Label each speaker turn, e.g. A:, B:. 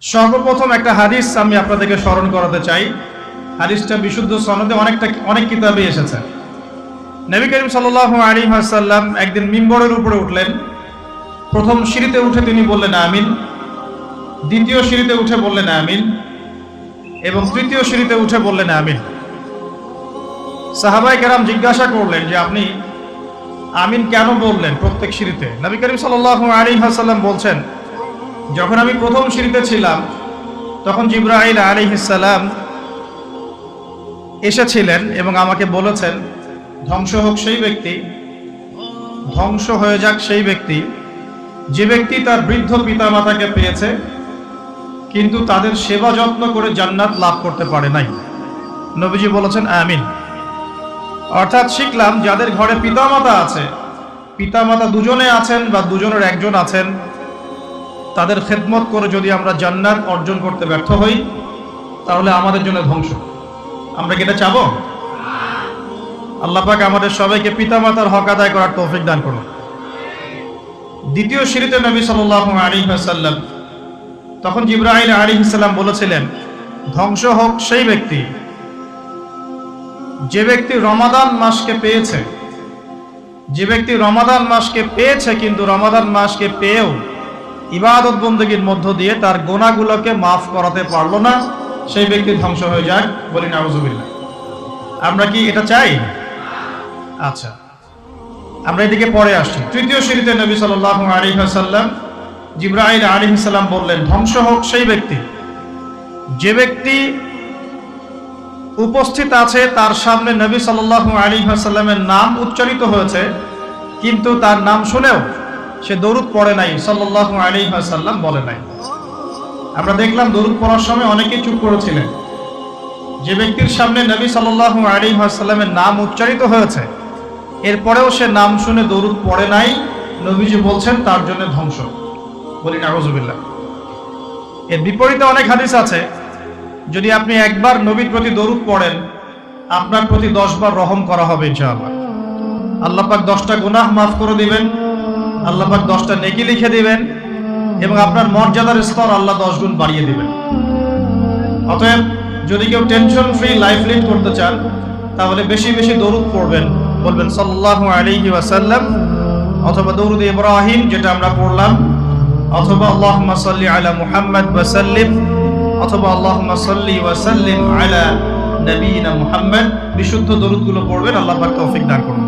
A: সর্বপ্রথম একটা হাদিস আমি আপনাদেরকে স্মরণ করাতে চাই। হাদিসটা বিশুদ্ধ সনদে অনেকটা অনেক কিতাবে এসেছে। নবী করিম সাল্লাহ আলী সাল্লাম একদিন মিম্বরের উপরে উঠলেন। প্রথম সিঁড়িতে উঠে তিনি বললেন, আমিন। দ্বিতীয় সিঁড়িতে উঠে বললেন, আমিন। এবং তৃতীয় সিঁড়িতে উঠে বললেন, আমিন। সাহাবাই কেরাম জিজ্ঞাসা করলেন যে, আপনি আমিন কেন বললেন প্রত্যেক সিঁড়িতে? নবী করিম সাল্লাহ আলী হাসাল্লাম বলছেন যখন আমি প্রথম সিঁড়িতে ছিলাম, তখন জিব্রাহিল আলিহিসাল্লাম এসেছিলেন এবং আমাকে বলেছেন, ধ্বংস হোক সেই ব্যক্তি, ধ্বংস হয়ে যাক সেই ব্যক্তি। যে ব্যক্তি তার বৃদ্ধ পিতামাতাকে পেয়েছে, কিন্তু তাদের সেবা যত্ন করে জান্নাত লাভ করতে পারে নাই। নবীজি বলেছেন, আমিন। অর্থাৎ শিখলাম, যাদের ঘরে পিতামাতা আছে, পিতামাতা দুজনে আছেন বা দুজনের একজন আছেন তাদের খেদমত করে যদি আমরা জান্নাত অর্জন করতে ব্যর্থ হই, তাহলে আমাদের জন্য ধ্বংস। আমরা কি এটা চাবো? আল্লাহ পাক আমাদের সবাইকে পিতামাতার হক আদায় করার তৌফিক দান করুন। দ্বিতীয় সিঁড়িতে নবী সাল্লাহ আলী সাল্লাম তখন জিব্রাহিল আলী সাল্লাম বলেছিলেন, ধ্বংস হোক সেই ব্যক্তি, যে ব্যক্তি রমাদান মাসকে পেয়েছে, যে ব্যক্তি রমাদান মাসকে পেয়েছে কিন্তু রমাদান মাসকে পেয়েও ইবাদত বন্দীর মধ্য দিয়ে তার গোনাগুলোকে মাফ করাতে পারল না, সেই ব্যক্তি ধ্বংস হয়ে যায় বলি নাউজুবিল্লাহ আমরা কি এটা চাই? আচ্ছা আমরা এদিকে পরে আসছি। তৃতীয় সিঁড়িতে নবী সাল্লাহ আলী সাল্লাম জিব্রাহিল আলী সাল্লাম বললেন, ধ্বংস হোক সেই ব্যক্তি। যে ব্যক্তি উপস্থিত আছে, তার সামনে নবী সাল্লাহ আলী সাল্লামের নাম উচ্চারিত হয়েছে, কিন্তু তার নাম শুনেও সে দরুদ পড়ে নাই সাল্লাহ আলী সাল্লাম বলে নাই। আমরা দেখলাম দরুদ পড়ার সময় অনেকেই চুপ করেছিলেন। যে ব্যক্তির সামনে নবী সাল্লাহ আলী সাল্লামের নাম উচ্চারিত হয়েছে, এরপরেও সে নাম শুনে দরুদ পড়ে নাই, নবীজি বলছেন তার জন্য ধ্বংস। বলি নাগজুবিল্লাহ এর বিপরীতে অনেক হাদিস আছে, যদি আপনি একবার নবীর প্রতি দরুদ পড়েন, আপনার প্রতি দশবার রহম করা হবে ইনশাআল্লাহ। আল্লাহ পাক দশটা গুনাহ মাফ করে দিবেন আল্লাহ পাক দশটা নেকি লিখে দিবেন এবং আপনার মর্যাদার স্তর আল্লাহ দশ গুণ বাড়িয়ে দিবেন। অতএব যদি কেউ টেনশন ফ্রি লাইফ লিড করতে চান, তাহলে বেশি বেশি দরুদ পড়বেন। বলবেন, সাল্লাল্লাহু আলাইহি ওয়াসাল্লাম, অথবা দরুদ ইব্রাহিম যেটা আমরা পড়লাম, অথবা আল্লাহুম্মা সাল্লি আলা মুহাম্মদ ওয়া সাল্লিম, অথবা আল্লাহুম্মা সাল্লি ওয়া সাল্লিম আলা নবীনা মুহাম্মদ, বিশুদ্ধ দরুদগুলো পড়বেন, আল্লাহ পাক তৌফিক দান করুন।